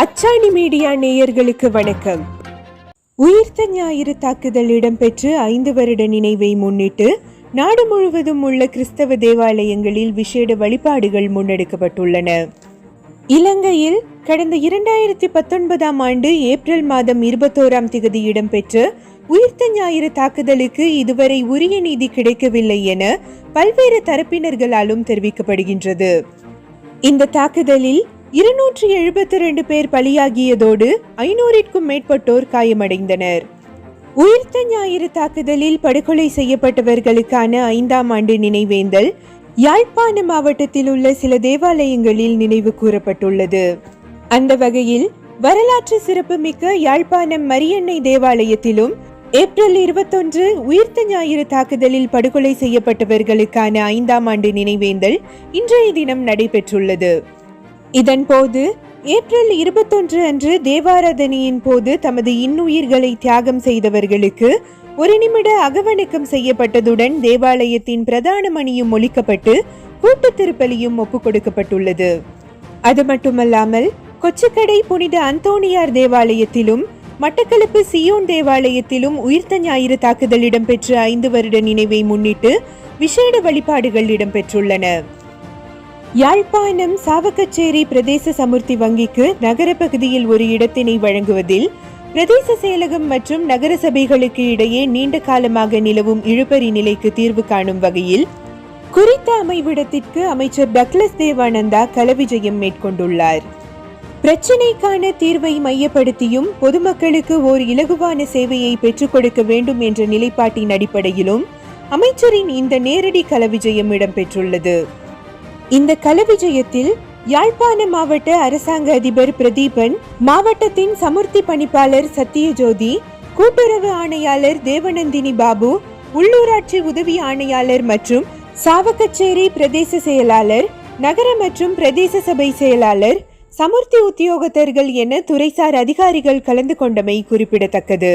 அச்சாணி மீடியா நேயர்களுக்கு வணக்கம். உயிர்த்த ஞாயிறு தாக்குதல் இடம்பெற்று ஐந்து வருட நினைவை முன்னிட்டு நாடு முழுவதும் உள்ள கிறிஸ்தவ தேவாலயங்களில் விசேட வழிபாடுகள் முன்னெடுக்கப்பட்டுள்ளன. இலங்கையில் கடந்த இரண்டாயிரத்தி பத்தொன்பதாம் ஆண்டு ஏப்ரல் மாதம் இருபத்தோராம் திகதி இடம்பெற்ற உயிர்த்த ஞாயிறு தாக்குதலுக்கு இதுவரை உரிய நீதி கிடைக்கவில்லை என பல்வேறு தரப்பினர்களாலும் தெரிவிக்கப்படுகின்றது. இந்த தாக்குதலில் இருநூற்றி எழுபத்தி ரெண்டு பேர் பலியாகியதோடு ஐநூறிற்கும் மேற்பட்டோர் காயமடைந்தனர். உயிர்த்த ஞாயிறு தாக்குதலில் படுகொலை செய்யப்பட்டவர்களுக்கான ஐந்தாம் ஆண்டு நினைவேந்தல் யாழ்ப்பாண மாவட்டத்தில் உள்ள சில தேவாலயங்களில் நினைவு கூறப்பட்டுள்ளது. அந்த வகையில் வரலாற்று சிறப்புமிக்க யாழ்ப்பாணம் மரியன்னை தேவாலயத்திலும் ஏப்ரல் இருபத்தொன்று உயிர்த்த ஞாயிறு தாக்குதலில் படுகொலை செய்யப்பட்டவர்களுக்கான ஐந்தாம் ஆண்டு நினைவேந்தல் இன்றைய தினம் நடைபெற்றுள்ளது. இதன்போது ஏப்ரல் இருபத்தொன்று அன்று தேவாராதனையின் போது தமது இன்னுயிர்களை தியாகம் செய்தவர்களுக்கு ஒரு நிமிட அகவணக்கம் செய்யப்பட்டதுடன் தேவாலயத்தின் பிரதான மணியும் ஒழிக்கப்பட்டு கூட்டு திருப்பலியும் ஒப்புக் கொடுக்கப்பட்டுள்ளது. அது மட்டுமல்லாமல் கொச்சிக்கடை புனித அந்தோணியார் தேவாலயத்திலும் மட்டக்களப்பு சியோன் தேவாலயத்திலும் உயிர்த்த ஞாயிறு தாக்குதல் இடம்பெற்ற ஐந்து வருட நினைவை முன்னிட்டு விசேட வழிபாடுகள் இடம்பெற்றுள்ளன. யாழ்ப்பாணம் சாவகச்சேரி பிரதேச சமுர்த்தி வங்கிக்கு நகர பகுதியில் ஒரு இடத்தினை வழங்குவதில் பிரதேச செயலகம் மற்றும் நகர சபைகளுக்கு இடையே நீண்ட காலமாக நிலவும் இழுபறி நிலைக்கு தீர்வு காணும் வகையில் குறித்த அமைவிடத்திற்கு அமைச்சர் டக்ளஸ் தேவானந்தா கலவிஜயம் மேற்கொண்டுள்ளார். பிரச்சினைக்கான தீர்வை மையப்படுத்தியும் பொதுமக்களுக்கு ஓர் இலகுவான சேவையை பெற்றுக் கொடுக்க வேண்டும் என்ற நிலைப்பாட்டின் அடிப்படையிலும் அமைச்சரின் இந்த நேரடி கலவிஜயம் இடம்பெற்றுள்ளது. இந்த கலவிஜயத்தில் யாழ்ப்பாண மாவட்ட அரசாங்க அதிபர் பிரதீபன் மாவட்டத்தின் சமுர்த்தி பணிப்பாளர் சத்தியஜோதி கூட்டுறவு ஆணையாளர் தேவநந்தினி பாபு உள்ளூராட்சி உதவி ஆணையாளர் மற்றும் சாவகச்சேரி பிரதேச செயலாளர் நகர மற்றும் பிரதேச சபை செயலாளர் சமுர்த்தி உத்தியோகத்தர்கள் என துறைசார் அதிகாரிகள் கலந்து கொண்டமை குறிப்பிடத்தக்கது.